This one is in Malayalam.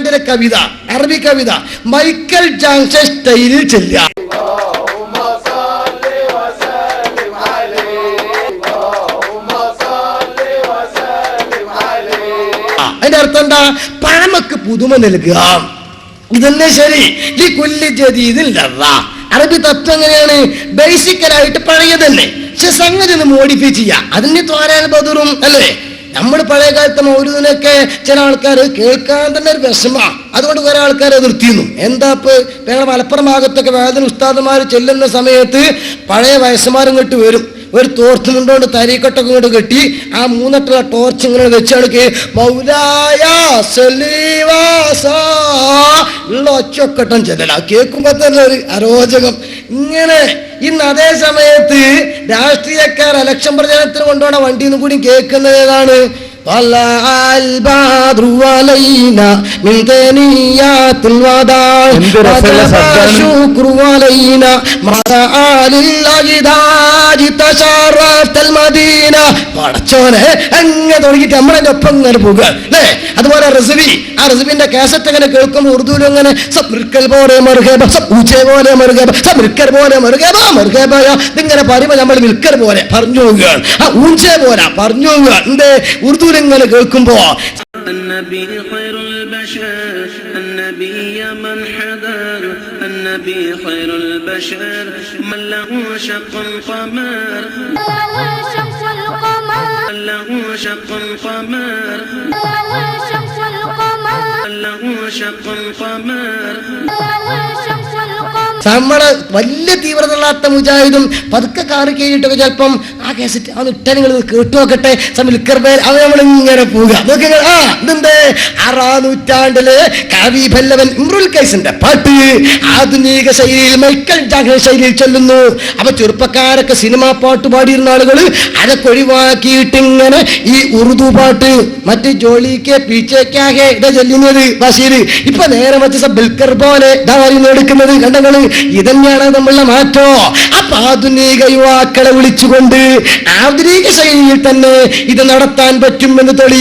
നൂറ്റാണ്ടിലെ കവിത അറബി കവിത മൈക്കൽ ജാൻസൺ സ്റ്റൈലിൽ ചെല്ലുക. അതിന്റെ അർത്ഥം എന്താ? പഴമക്ക് പുതുമ നൽകുക. ഇതന്നെ ശരി? ഈ കൊല്ലി ജദീദില്ല അറബി തത്വം എങ്ങനെയാണ്? ബേസിക്കലായിട്ട് പഴയതന്നെ. പക്ഷെ സംഗതി ഒന്ന് മോഡിഫൈ ചെയ്യാം അതിന് ത്വാരാൽ ബദറും അല്ലേ? നമ്മൾ പഴയ കാലത്തെ മൗലൂദിനൊക്കെ ചില ആൾക്കാർ കേൾക്കാൻ തന്നെ ഒരു വിഷമ. അതുകൊണ്ട് കുറെ ആൾക്കാർ എതിർത്തിരുന്നു എന്താ ഇപ്പൊ ഞങ്ങളുടെ മലപ്പുറം ഭാഗത്തൊക്കെ വേദന ഉസ്താദന്മാർ ചെല്ലുന്ന സമയത്ത് പഴയ വയസ്സന്മാർ ഇങ്ങോട്ട് വരും. ഒരു തോർത്ത് മുണ്ടോണ്ട് തരീക്കൊട്ടൊക്കെ ഇങ്ങോട്ട് കെട്ടി ആ മൂന്നെട്ടുള്ള ടോർച്ച് ഇങ്ങനെ വെച്ചാണ് മൗലായ ഒച്ചൊക്കട്ടം ചെല്ലല കേൾക്കുമ്പോ തന്നെ ഒരു അരോചകം. ഇങ്ങനെ ഇന്ന് അതേ സമയത്ത് രാഷ്ട്രീയക്കാർ ഇലക്ഷൻ പ്രചാരണത്തിന് കൊണ്ടുപോണ വണ്ടിയിൽ നിന്നും കൂടി കേൾക്കുന്നത് ഏതാണ്? طلع البدر علينا من ثنيات الوداع എന്ത് രസമുള്ള وجب ശബ്ദമാണ്. الشكر علينا مع آل الأجداد تشرفت المدينة പടച്ചോനെ അങ്ങനെ തുടങ്ങിയിട്ട് നമ്മളതിന്റെ ഒപ്പം ഇങ്ങനെ പോകുക അല്ലേ അതുപോലെ റെസിബി ആ റെസിബിന്റെ കാസറ്റ് അങ്ങനെ കേൾക്കുമ്പോൾ ഉറുദുവിൽ അങ്ങനെ സബ്രിക്കൽ പോലെ മറുകേബ ഊച്ചെ പോലെ മറുകേബ സബ്രിക്കൽ പോലെ മറുകേബ മറുകേബ ഇതിങ്ങനെ പറയുമ്പോൾ നമ്മൾ വിൽക്കൽ പോലെ പറഞ്ഞു പോവുകയാണ് ആ ഊഞ്ചെ പോലെ പറഞ്ഞു പോവുകയാണ് എന്തേ ഉറുദുവിൽ മധുരങ്ങൾ കേൾക്കുമ്പോ നമ്മൾ വലിയ ഉള്ളാത്ത മുജാഹിദും പതുക്കെ കാറ് കയറിയിട്ടൊക്കെ ചിലപ്പം ആ കേസറ്റ് അത് ഇട്ട നിങ്ങൾ കേട്ടു നോക്കട്ടെ. സമിൽക്കർ പേർ അവ നമ്മൾ ഇങ്ങനെ പോവുക. അതൊക്കെ ആ ഇതെന്തേ? ആറാം നൂറ്റാണ്ടിൽ കവി ഭല്ലവൻ ഇമ്രുൽ കൈസിന്റെ പാട്ട് ആധുനിക ശൈലിയിൽ മൈക്കൽ ജാക്സൺ ശൈലിയിൽ ചെല്ലുന്നു. അപ്പൊ ചെറുപ്പക്കാരൊക്കെ സിനിമാ പാട്ട് പാടിയിരുന്ന ആളുകൾ അതൊക്കെ ഒഴിവാക്കിയിട്ട് ഇങ്ങനെ ഈ ഉറുദു പാട്ട് മറ്റ് ജോലിക്ക് പീച്ചേക്കാകെ ഇതാ ചൊല്ലുന്നത് ബഷീർ ഇപ്പൊ നേരെ മറ്റു ബിൽക്കർ പോലെ ഇതാ എടുക്കുന്നത്. കണ്ടങ്ങൾ ഇതന്നെയാണ് നമ്മളുടെ മാറ്റോ. അപ്പൊ ആധുനിക യുവാക്കളെ വിളിച്ചുകൊണ്ട് ആധുനിക ശൈലിയിൽ തന്നെ ഇത് നടത്താൻ പറ്റുമെന്ന് തെളി